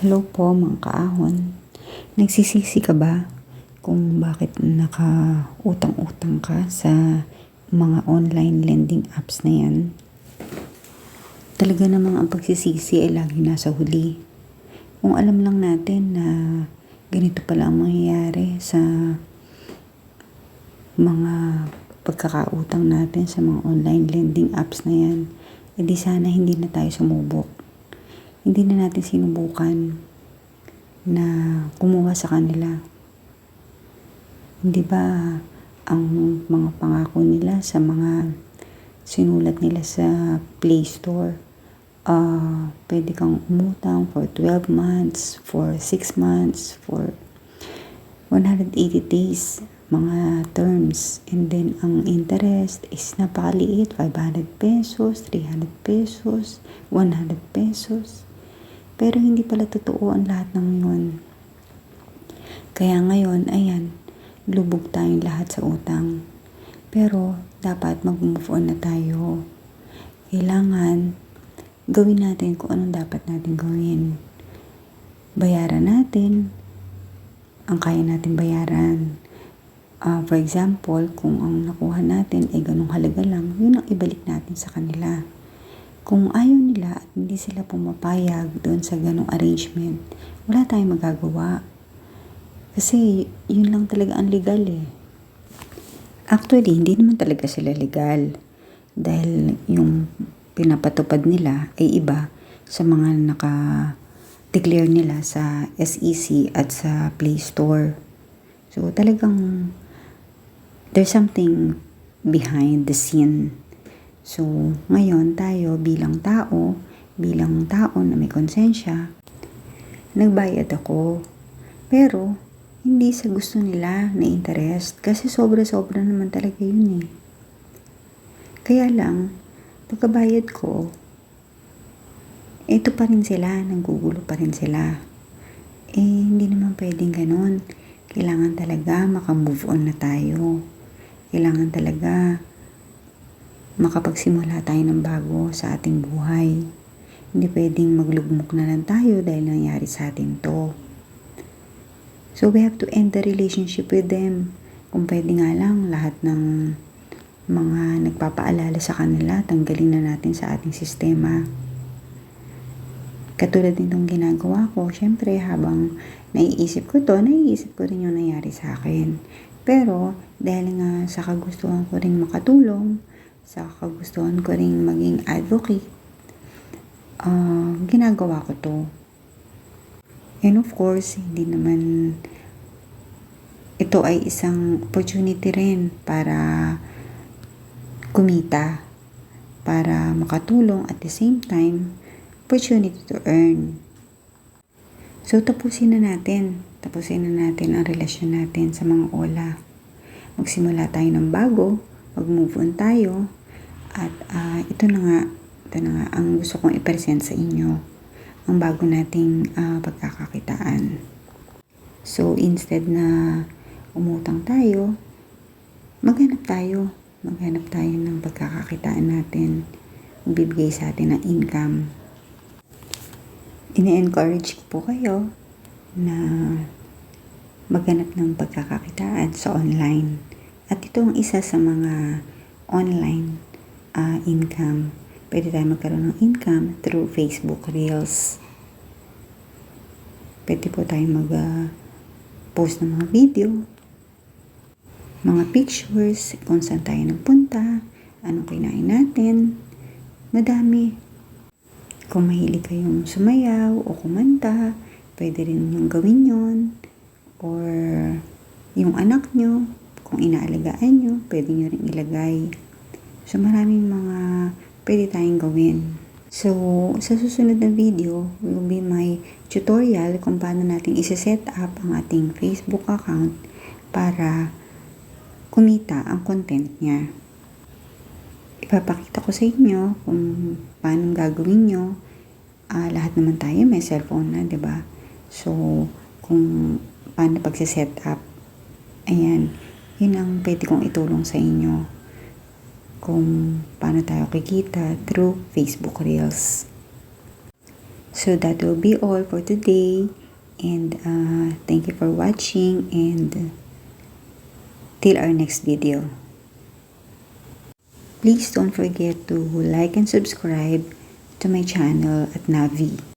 Hello po mga kaahon. Nagsisisi ka ba kung bakit naka-utang-utang ka sa mga online lending apps na yan? Talaga namang ang pagsisisi ay lagi nasa huli. Kung alam lang natin na ganito pala ang mangyayari sa mga pagkakautang natin sa mga online lending apps na yan, edi sana hindi na tayo sumubok hindi na natin sinubukan na kumuha sa kanila. Hindi ba ang mga pangako nila sa mga sinulat nila sa Play Store, uh, pwede kang umutang for 12 months, for 6 months, for 180 days, mga terms. And then, ang interest is napakaliit, 500 pesos, 300 pesos, 100 pesos. Pero hindi pala totoo ang lahat ng yun. Kaya ngayon, ayan, lubog tayong lahat sa utang. Pero dapat mag-move on na tayo. Kailangan gawin natin kung anong dapat natin gawin. Bayaran natin ang kaya natin bayaran. Uh, for example, kung ang nakuha natin ay ganong halaga lang, yun ang ibalik natin sa kanila. Kung ayaw nila at hindi sila pumapayag doon sa ganong arrangement, wala tayong magagawa. Kasi yun lang talaga ang legal eh. Actually, hindi naman talaga sila legal. Dahil yung pinapatupad nila ay iba sa mga naka-declare nila sa SEC at sa Play Store. So talagang there's something behind the scene So, ngayon tayo bilang tao, bilang tao na may konsensya, nagbayad ako. Pero, hindi sa gusto nila na interest kasi sobra-sobra naman talaga yun eh. Kaya lang, pagkabayad ko, ito pa rin sila, nanggugulo pa rin sila. Eh, hindi naman pwedeng ganun. Kailangan talaga makamove on na tayo. Kailangan talaga makapagsimula tayo ng bago sa ating buhay. Hindi pwedeng maglugmok na lang tayo dahil nangyari sa atin to. So we have to end the relationship with them. Kung pwede nga lang lahat ng mga nagpapaalala sa kanila, tanggalin na natin sa ating sistema. Katulad nitong ginagawa ko, syempre habang naiisip ko to, naiisip ko rin yung nangyari sa akin. Pero dahil nga sa kagustuhan ko rin makatulong, sa kagustuhan ko rin maging advocate, uh, ginagawa ko to. And of course, hindi naman ito ay isang opportunity rin para kumita, para makatulong at the same time, opportunity to earn. So, tapusin na natin. Tapusin na natin ang relasyon natin sa mga ola. Magsimula tayo ng bago, mag-move on tayo, at uh, ito na nga, ito na nga ang gusto kong i-present sa inyo. Ang bago nating uh, pagkakakitaan. So, instead na umutang tayo, maghanap tayo. Maghanap tayo ng pagkakakitaan natin. Magbibigay sa atin ng income. Ine-encourage ko po kayo na maghanap ng pagkakakitaan sa online. At ito ang isa sa mga online uh, income. Pwede tayo magkaroon ng income through Facebook Reels. Pwede po tayo mag-post uh, ng mga video, mga pictures, kung saan tayo nagpunta, anong kinain natin. Madami. Kung mahilig kayong sumayaw o kumanta, pwede rin nyo gawin yon Or yung anak nyo, kung inaalagaan nyo, pwede nyo rin ilagay So, maraming mga pwede tayong gawin. So, sa susunod na video will be my tutorial kung paano natin isi-set up ang ating Facebook account para kumita ang content niya. Ipapakita ko sa inyo kung paano gagawin nyo. Uh, lahat naman tayo may cellphone na, ba? So, kung paano pagse-set up. Ayan, yun ang pwede kong itulong sa inyo kung paano tayo kikita through Facebook Reels. So that will be all for today. And uh, thank you for watching and till our next video. Please don't forget to like and subscribe to my channel at Navi.